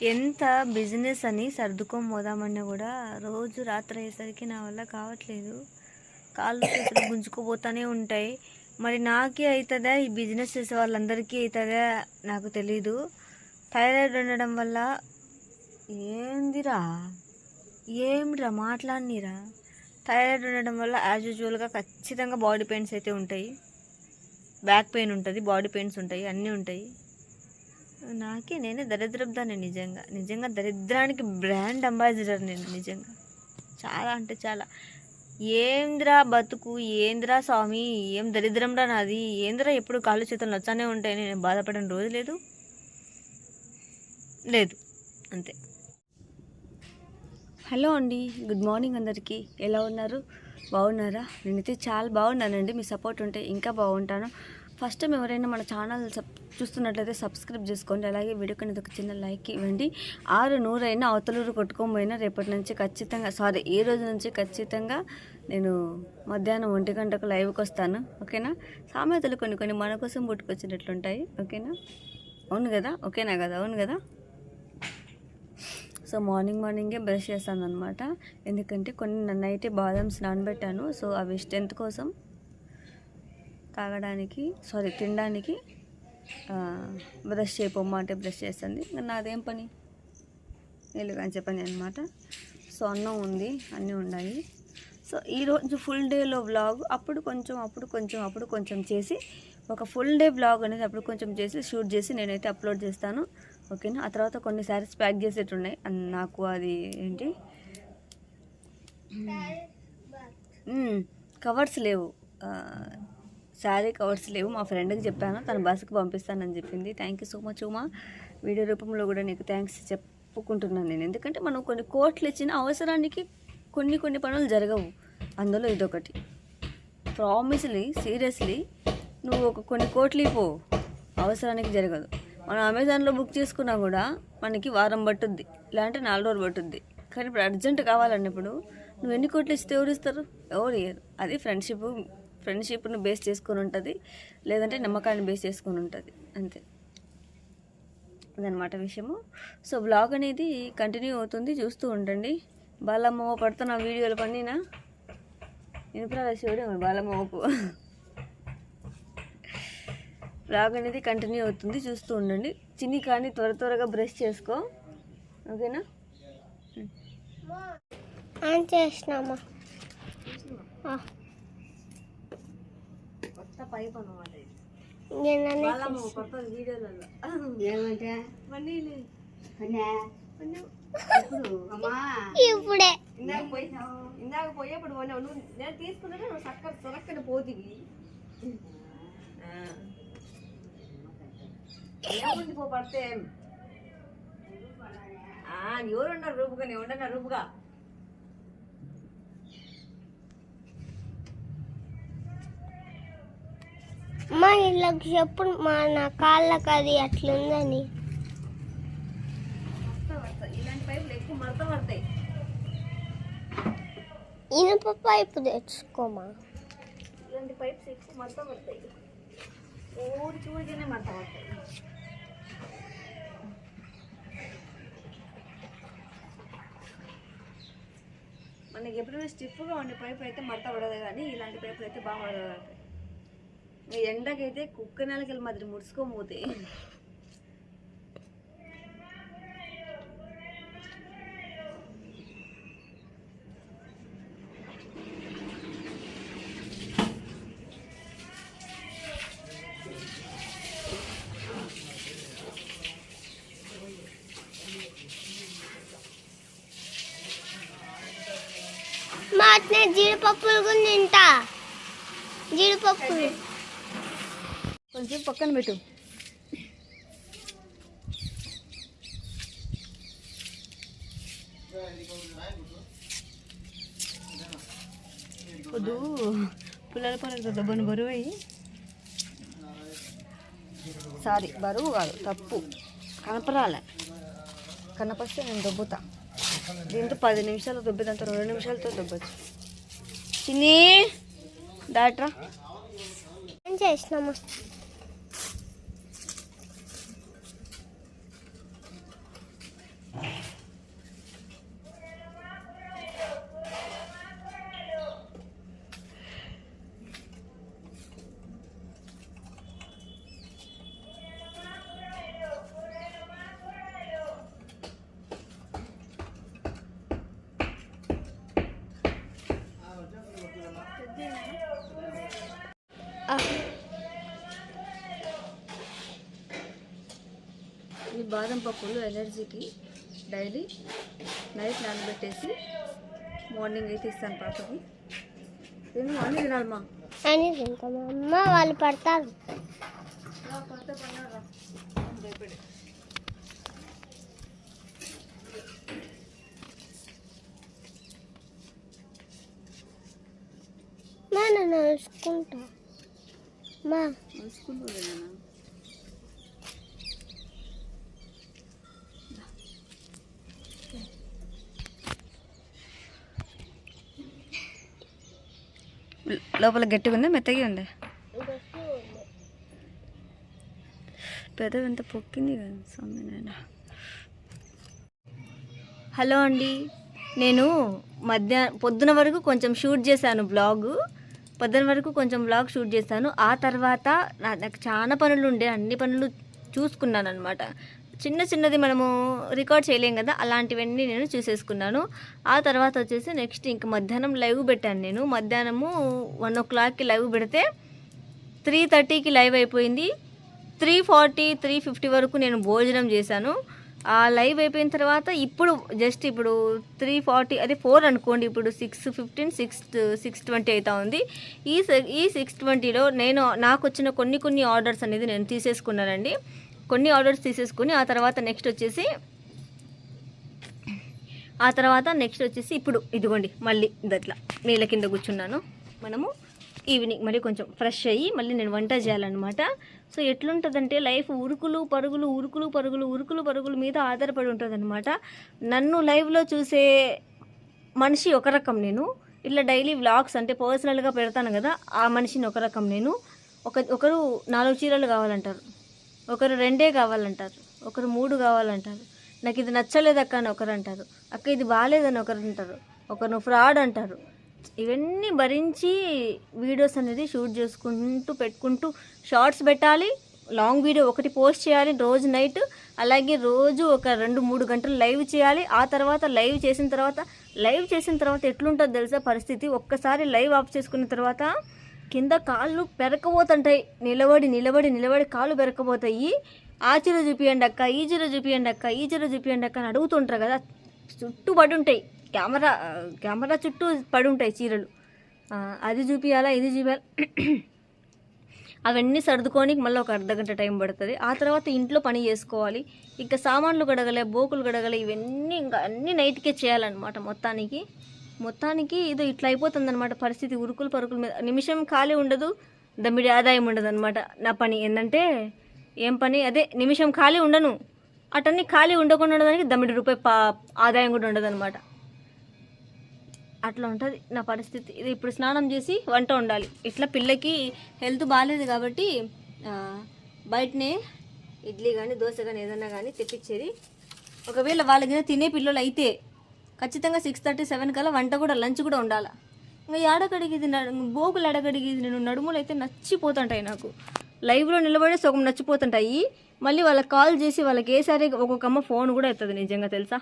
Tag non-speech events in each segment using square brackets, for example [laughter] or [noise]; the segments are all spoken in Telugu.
ఎంత బిజినెస్ అని సర్దుకొని పోదామన్నా కూడా రోజు రాత్రి అయ్యేసరికి నా వల్ల కావట్లేదు. కాళ్ళు చేతులు గుంజుకుపోతూనే ఉంటాయి. మరి నాకే అవుతుందా ఈ బిజినెస్ చేసే వాళ్ళందరికీ అవుతుందా నాకు తెలీదు. థైరాయిడ్ ఉండడం వల్ల ఏందిరా? ఏమిరా మాట్లాడినిరా? థైరాయిడ్ ఉండడం వల్ల యాజ్ యూజువల్గా ఖచ్చితంగా బాడీ పెయిన్స్ అయితే ఉంటాయి. బ్యాక్ పెయిన్ ఉంటుంది బాడీ పెయిన్స్ ఉంటాయి అన్నీ ఉంటాయి. నాకే నేనే దరిద్రబ్దాన్ని నిజంగా. నిజంగా దరిద్రానికి బ్రాండ్ అంబాసిడర్ నేను నిజంగా. చాలా అంటే చాలా. ఏంద్రా బతుకు? ఏంద్రా స్వామి? ఏం దరిద్రంరా నాది? ఏంద్రా ఎప్పుడు కాళ్ళు చేతులు నచ్చానే ఉంటాయి? నేను బాధపడిన రోజు లేదు. లేదు. అంతే. హలో అండి. గుడ్ మార్నింగ్ అందరికీ. ఎలా ఉన్నారు? బాగున్నారా? నేనైతే చాలా బాగున్నానండి. మీ సపోర్ట్ ఉంటే ఇంకా బాగుంటాను. ఫస్ట్ టైం ఎవరైనా మన ఛానల్ సబ్ చూస్తున్నట్లయితే సబ్స్క్రైబ్ చేసుకోండి. అలాగే వీడియో కింద ఒక చిన్న లైక్ ఇవ్వండి. ఆరు నూరైనా అవతలూరు కొట్టుకోబోయినా రేపటి నుంచి ఖచ్చితంగా సారీ ఈ రోజు నుంచి ఖచ్చితంగా నేను మధ్యాహ్నం ఒంటి గంటకు లైవ్కి వస్తాను. ఓకేనా సామెతలు కొన్ని కొన్ని మన కోసం పుట్టుకొచ్చినట్లుంటాయి ఓకేనా అవును కదా? ఓకేనా కదా? అవును కదా? సో మార్నింగ్ మార్నింగే బ్రష్ చేస్తాను అనమాట ఎందుకంటే కొన్ని నన్ను బాదమ్స్ నానబెట్టాను సో అవి స్ట్రెంత్ కోసం తాగడానికి సారీ తినడానికి బ్రష్ చేయపొమ్మ అంటే బ్రష్ చేస్తుంది. ఇంకా నాదేం పని? నీళ్ళు కాంచే పని అనమాట సో అన్నం ఉంది అన్నీ ఉన్నాయి. సో ఈరోజు ఫుల్ డేలో వ్లాగ్ అప్పుడు కొంచెం అప్పుడు కొంచెం అప్పుడు కొంచెం చేసి ఒక ఫుల్ డే బ్లాగ్ అనేది అప్పుడు కొంచెం చేసి షూట్ చేసి నేనైతే అప్లోడ్ చేస్తాను. ఓకేనా? ఆ తర్వాత కొన్ని శారీస్ ప్యాక్ అన్- నాకు అది ఏంటి? కవర్స్ లేవు. శారీ కవర్స్ లేవు మా ఫ్రెండ్కి చెప్పాను తన బస్సుకు పంపిస్తానని చెప్పింది. Thank you so much Uma. Video రూపంలో కూడా నీకు థ్యాంక్స్ చెప్పుకుంటున్నాను నేను. ఎందుకంటే మనం కొన్ని కోట్లు ఇచ్చిన అవసరానికి కొన్ని కొన్ని పనులు జరగవు. అందులో ఇదొకటి. ప్రామిస్లీ సీరియస్లీ నువ్వు ఒక కొన్ని కోట్లు ఇపో అవసరానికి జరగదు. మనం అమెజాన్లో బుక్ చేసుకున్నా కూడా మనకి వారం పట్టుద్ది లేదంటే నాలుగు రోజులు పట్టుద్ది. కానీ ఇప్పుడు అర్జెంట్ కావాలన్నప్పుడు నువ్వు ఎన్ని కోట్లు ఇస్తే ఎవరు ఇస్తారు? ఎవరు ఇయ్యరు. అది ఫ్రెండ్షిప్ ఫ్రెండ్షిప్ను బేస్ చేసుకొని ఉంటుంది. లేదంటే నమ్మకాన్ని బేస్ చేసుకొని ఉంటుంది. అంతే. అదనమాట విషయము. సో బ్లాగ్ అనేది కంటిన్యూ అవుతుంది. చూస్తూ ఉండండి. బాలమ్మ పడుతున్న వీడియోలు పడినా? ఇనుపరాల శివుడు బాలమ్మకు బ్లాగ్ అనేది కంటిన్యూ అవుతుంది. చూస్తూ ఉండండి. చిన్ని కానీ త్వర త్వరగా బ్రష్ చేసుకో. ఓకేనా? ఆన్ చేసినామా? కొత్త పైప్ అనమాట ఇది. కొత్త వీడియోలలో. ఏమంటే? ఇప్పుడు ఇందాక పోయి ఇందాక పోయేప్పుడు పోయినావు. నువ్వు నేను తీసుకున్నాక నువ్వు చక్కర సొరక్కని పోతివి. ఏముంది పో పడితే? ఆ, ఎవరు ఉన్నారు రూపుగా? నేను ఉండన్నా రూపుగా. మా ఇళ్ళకి చెప్పు మా నా కాళ్ళకి అది అట్లుందని. ఇనుప పైపు తెచ్చుకోమా? ఇలాంటి పైప్స్ ఎక్కువ మడత పడతాయి. ఊరి మడత పడతాయి. మనకి ఎప్పుడైనా స్టిఫ్గా ఉండే పైపు అయితే మడత పడదు కానీ ఇలాంటి పైపులు అయితే బాగా ఈ ఎండకైతే కుక్క నెలకెళ్ళి మాదిరి ముడుచుకోపోతే మా జీడిపప్పులు కూడా తింటా. జీడిపప్పులు. కొంచెం పక్కన పెట్టు. వద్దు. పిల్లల పనులు దెబ్బను బరువు. అయ్యి సారీ బరువు కాదు తప్పు. కనపరాలే. కనపస్తే నేను దొబ్బుతా. దీంతో పది నిమిషాలు దొబ్బేదంత రెండు నిమిషాలతో దొబ్బచ్చు. చిన్ని డాక్టరా ఏం చేసినామా? పప్పులు ఎనర్జీకి డైలీ నైట్ నానబెట్టేసి మార్నింగ్ అయితే ఇస్తాను పాపకి. నేను అన్నీ తినాలమ్మా? అని తింటాం అమ్మ వాళ్ళు పడతారు. మా నేను లోపల గట్టిగా ఉందా మెత్తగా ఉందా? పెదవి ఎంత పొక్కింది కదా స్వామి నాయన. హలో అండి. నేను మధ్యాహ్నం పొద్దున వరకు కొంచెం షూట్ చేశాను బ్లాగ్. పొద్దున వరకు కొంచెం బ్లాగ్ షూట్ చేశాను. ఆ తర్వాత నాకు చాలా పనులు ఉండే అన్ని పనులు చూసుకున్నాను అనమాట చిన్న చిన్నది మనము రికార్డ్ చేయలేం కదా అలాంటివన్నీ నేను చూసేసుకున్నాను. ఆ తర్వాత వచ్చేసి నెక్స్ట్ ఇంక మధ్యాహ్నం లైవ్ పెట్టాను నేను. మధ్యాహ్నము వన్ ఓ క్లాక్కి లైవ్ పెడితే త్రీ థర్టీకి లైవ్ అయిపోయింది. త్రీ ఫార్టీ త్రీ ఫిఫ్టీ వరకు నేను భోజనం చేశాను. ఆ లైవ్ అయిపోయిన తర్వాత ఇప్పుడు జస్ట్ ఇప్పుడు త్రీ ఫార్టీ అదే ఫోర్ అనుకోండి ఇప్పుడు six fifteen six six twenty అవుతా ఉంది. ఈ స- ఈ సిక్స్ ట్వంటీలో నేను నాకు వచ్చిన కొన్ని కొన్ని ఆర్డర్స్ అనేది నేను తీసేసుకున్నానండి. కొన్ని ఆర్డర్స్ తీసేసుకుని ఆ తర్వాత నెక్స్ట్ వచ్చేసి ఆ తర్వాత నెక్స్ట్ వచ్చేసి ఇప్పుడు ఇదిగోండి మళ్ళీ ఇదట్లా నీళ్ళ కింద కూర్చున్నాను. మనము ఈవినింగ్ మళ్ళీ కొంచెం ఫ్రెష్ అయ్యి మళ్ళీ నేను వంట చేయాలన్నమాట. సో ఎట్లుంటుందంటే లైఫ్ ఉరుకులు పరుగులు ఉరుకులు పరుగులు ఉరుకులు పరుగులు మీద ఆధారపడి ఉంటుందన్నమాట. నన్ను లైవ్లో చూసే మనిషి ఒక రకం నేను. ఇట్లా డైలీ వ్లాగ్స్ అంటే పర్సనల్గా పెడతాను కదా ఆ మనిషిని ఒక రకం నేను. ఒక ఒకరు నాలుగు చీరలు కావాలంటారు. ఒకరు రెండే కావాలంటారు ఒకరు మూడు కావాలంటారు. నాకు ఇది నచ్చలేదు అక్క అని ఒకరు అంటారు అక్క ఇది బాగాలేదని ఒకరు అంటారు ఒకరు ఫ్రాడ్ అంటారు. ఇవన్నీ భరించి వీడియోస్ అనేది షూట్ చేసుకుంటూ పెట్టుకుంటూ షార్ట్స్ పెట్టాలి లాంగ్ వీడియో ఒకటి పోస్ట్ చేయాలి రోజు నైట్ అలాగే రోజు ఒక రెండు మూడు గంటలు లైవ్ చేయాలి ఆ తర్వాత లైవ్ చేసిన తర్వాత లైవ్ చేసిన తర్వాత ఎట్లుంటుందో తెలుసా పరిస్థితి? ఒక్కసారి లైవ్ ఆఫ్ చేసుకున్న తర్వాత కింద కాళ్ళు పెరకపోతుంటాయి నిలబడి నిలబడి నిలబడి కాళ్ళు పెరకపోతాయి ఆ చీర చూపియండి అక్క ఈ చీర చూపియండి అక్క ఈ చీర చూపియండి అక్క అని అడుగుతుంటారు కదా. చుట్టూ పడి ఉంటాయి కెమెరా కెమెరా చుట్టూ పడి ఉంటాయి చీరలు అది చూపియాలా ఇది చూపించాలా [clears throat] అవన్నీ సర్దుకొని మళ్ళీ ఒక అర్ధ గంట టైం పడుతుంది. ఆ తర్వాత ఇంట్లో పని చేసుకోవాలి. ఇంకా సామాన్లు గడగలే బోకులు గడగలే ఇవన్నీ ఇంకా అన్నీ నైట్కే చేయాలన్నమాట మొత్తానికి. మొత్తానికి ఇది ఇట్లా అయిపోతుంది అనమాట పరిస్థితి ఉరుకులు పరుకుల మీద నిమిషం ఖాళీ ఉండదు దమ్మిడి ఆదాయం ఉండదు అనమాట నా పని ఏంటంటే ఏం పని? అదే నిమిషం ఖాళీ ఉండను. అటన్నీ ఖాళీ ఉండకుండా ఉండడానికి దమ్మిడి రూపాయి పా ఆదాయం కూడా ఉండదు అనమాట అట్లా ఉంటుంది నా పరిస్థితి. ఇది ఇప్పుడు స్నానం చేసి వంట ఉండాలి ఇట్లా పిల్లకి హెల్త్ బాగాలేదు కాబట్టి బయటనే ఇడ్లీ కానీ దోశ కానీ ఏదన్నా కానీ తెప్పించేది. ఒకవేళ వాళ్ళకి తినే పిల్లలు అయితే ఖచ్చితంగా సిక్స్ థర్టీ సెవెన్ కల్లా వంట కూడా లంచ్ కూడా ఉండాలి? ఇంకా ఏడకడిగి ఇది బోగులు నేను నడుములు అయితే నచ్చిపోతుంటాయి నాకు. లైవ్లో నిలబడి సగం నచ్చిపోతుంటాయి. మళ్ళీ వాళ్ళకి కాల్ చేసి వాళ్ళకి ఏసారి ఒక్కొక్క అమ్మ ఫోన్ కూడా ఎత్తదు నిజంగా తెలుసా?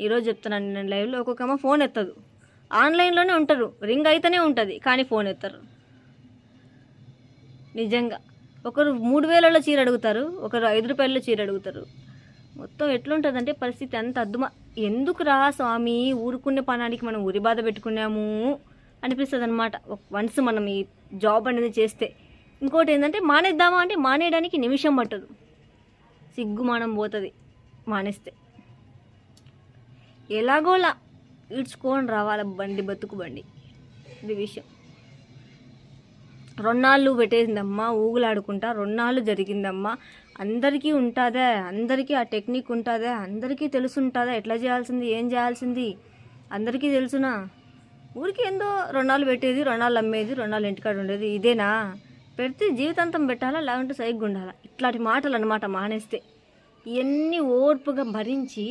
ఈరోజు చెప్తున్నాను నేను లైవ్లో ఒక్కొక్క అమ్మ ఫోన్ ఎత్తదు. ఆన్లైన్లోనే ఉంటారు. రింగ్ అయితేనే ఉంటుంది కానీ ఫోన్ ఎత్తరు. నిజంగా. ఒకరు మూడు వేలలో చీర అడుగుతారు ఒకరు ఐదు రూపాయలలో చీర అడుగుతారు. మొత్తం ఎట్లుంటుందంటే పరిస్థితి అంత అద్దుమా ఎందుకురా స్వామి? ఊరుకునే పనానికి మనం ఉరి బాధ పెట్టుకున్నాము అనిపిస్తుంది అనమాట వన్స్ మనం ఈ జాబ్ అనేది చేస్తే. ఇంకోటి ఏంటంటే మానేద్దామా అంటే మానేయడానికి నిమిషం పట్టదు. సిగ్గుమానం పోతుంది మానేస్తే. ఎలాగోలా ఈడ్చుకొని రావాల బండి బతుకు బండి. ఇది విషయం. రొన్నాళ్ళు పెట్టేసిందమ్మా ఊగులాడుకుంటా రొన్నాళ్ళు జరిగిందమ్మా. అందరికీ ఉంటుందా అందరికీ ఆ టెక్నిక్ ఉంటుందా అందరికీ తెలుసుంటుందా ఎట్లా చేయాల్సింది ఏం చేయాల్సింది? అందరికీ తెలుసునా? ఊరికి ఏందో రొన్నాళ్ళు పెట్టేది రుణాలు అమ్మేది రుణాలు ఇంటికాడ ఉండేది ఇదేనా? పెడితే జీవితాంతం పెట్టాలా లేకుంటే సైగ్గా ఉండాలా? ఇట్లాంటి మాటలు అనమాట మానేస్తే. ఇవన్నీ ఓర్పుగా భరించి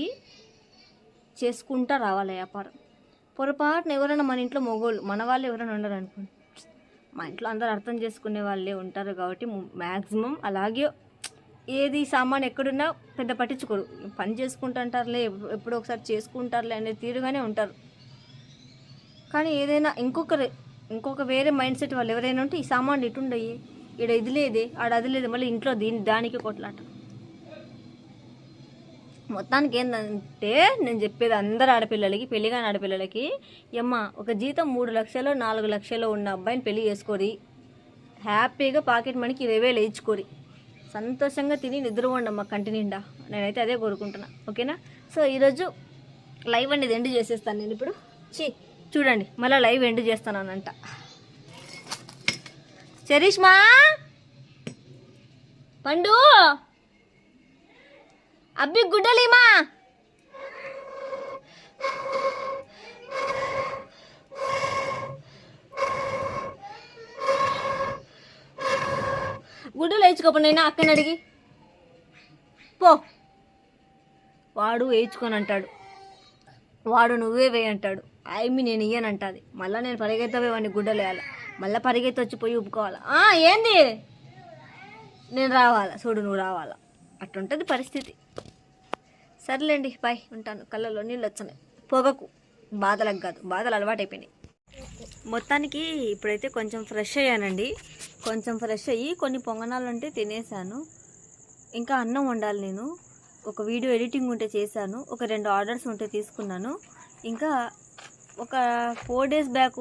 చేసుకుంటా రావాలి వ్యాపారం. పొరపాటున ఎవరైనా మన ఇంట్లో మొగోళ్ళు మన వాళ్ళు ఎవరైనా ఉండరు అనుకోండి మా ఇంట్లో అందరు అర్థం చేసుకునే వాళ్ళే ఉంటారు కాబట్టి మ్యాక్సిమం అలాగే ఏది సామాన్ ఎక్కడున్నా పెద్ద పట్టించుకోరు. పని చేసుకుంటుంటారులే ఎప్పుడు- ఎప్పుడో ఒకసారి చేసుకుంటారులే అనే తీరుగానే ఉంటారు. కానీ ఏదైనా ఇంకొకరు ఇంకొక వేరే మైండ్ సెట్ వాళ్ళు ఎవరైనా ఉంటే ఈ సామాన్లు ఇటుండయి ఈడ ఇది లేదే ఆడ అది లేదు మళ్ళీ ఇంట్లో దీని దానికి కొట్లాట. మొత్తానికి ఏంటంటే నేను చెప్పేది అందరు ఆడపిల్లలకి పెళ్ళిగాని ఆడపిల్లలకి అమ్మ ఒక జీతం మూడు లక్షలు నాలుగు లక్షలు ఉన్న అబ్బాయిని పెళ్ళి చేసుకోరి. హ్యాపీగా పాకెట్ మనకి ఇరవై వేలు వేయించుకోరి సంతోషంగా తిని నిద్ర ఉండమ్మా కంటి నిండా. నేనైతే అదే కోరుకుంటున్నా. ఓకేనా? సో ఈరోజు లైవ్ అనేది ఎండ్ చేసేస్తాను నేను ఇప్పుడు. చీ చూడండి మళ్ళీ లైవ్ ఎండ్ చేస్తానంట చరిష్మా! పండు! అబ్బి గుడ్డలీమా! గుడ్డలు వేయించుకోపనైనా అక్కని అడిగి. పో. వాడు వేయించుకొని అంటాడు వాడు నువ్వే వేయి అంటాడు. ఆయమ్మి నేను ఇయ్యనంటుంది. మళ్ళీ నేను పరిగెత్తవే వాడిని గుడ్డలు వేయాలి. మళ్ళీ పరిగెత్తి వచ్చి పోయి ఉప్పుకోవాలా ఏంది? నేను రావాలా. చూడు నువ్వు రావాలా. అట్టుంటుంది పరిస్థితి. సర్లేండి బాయ్ ఉంటాను. కళ్ళలో నీళ్ళు వచ్చినాయి. పొగకు. బాధలకు కాదు. బాధలు అలవాటైపోయినాయి. మొత్తానికి ఇప్పుడైతే కొంచెం ఫ్రెష్ అయ్యానండి. కొంచెం ఫ్రెష్ అయ్యి కొన్ని పొంగనాలు ఉంటే తినేసాను. ఇంకా అన్నం వండాలి నేను. ఒక వీడియో ఎడిటింగ్ ఉంటే చేశాను. ఒక రెండు ఆర్డర్స్ ఉంటే తీసుకున్నాను. ఇంకా ఒక ఫోర్ డేస్ బ్యాక్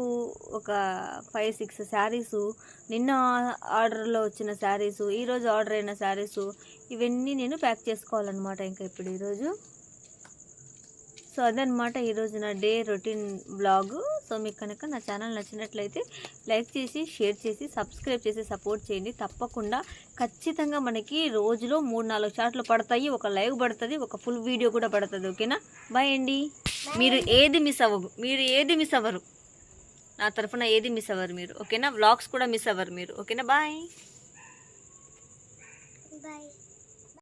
ఒక ఫైవ్ సిక్స్ శారీసు నిన్న ఆర్డర్లో వచ్చిన శారీసు ఈరోజు ఆర్డర్ అయిన శారీసు ఇవన్నీ నేను ప్యాక్ చేసుకోవాలన్నమాట ఇంకా ఇప్పుడు ఈరోజు సో అదనమాట ఈరోజు నా డే రొటీన్ బ్లాగ్ సో మీకు కనుక నా ఛానల్ నచ్చినట్లయితే లైక్ చేసి షేర్ చేసి సబ్స్క్రైబ్ చేసి సపోర్ట్ చేయండి. తప్పకుండా ఖచ్చితంగా మనకి రోజులో మూడు నాలుగు షాట్లు పడతాయి. ఒక లైవ్ పడుతుంది ఒక ఫుల్ వీడియో కూడా పడుతుంది. ఓకేనా? బాయ్ అండి. మీరు ఏది మిస్ అవ్వరు మీరు ఏది మిస్ అవ్వరు. నా తరఫున ఏది మిస్ అవ్వరు మీరు. ఓకేనా? వ్లాగ్స్ కూడా మిస్ అవ్వరు మీరు. ఓకేనా? బాయ్. బాయ్.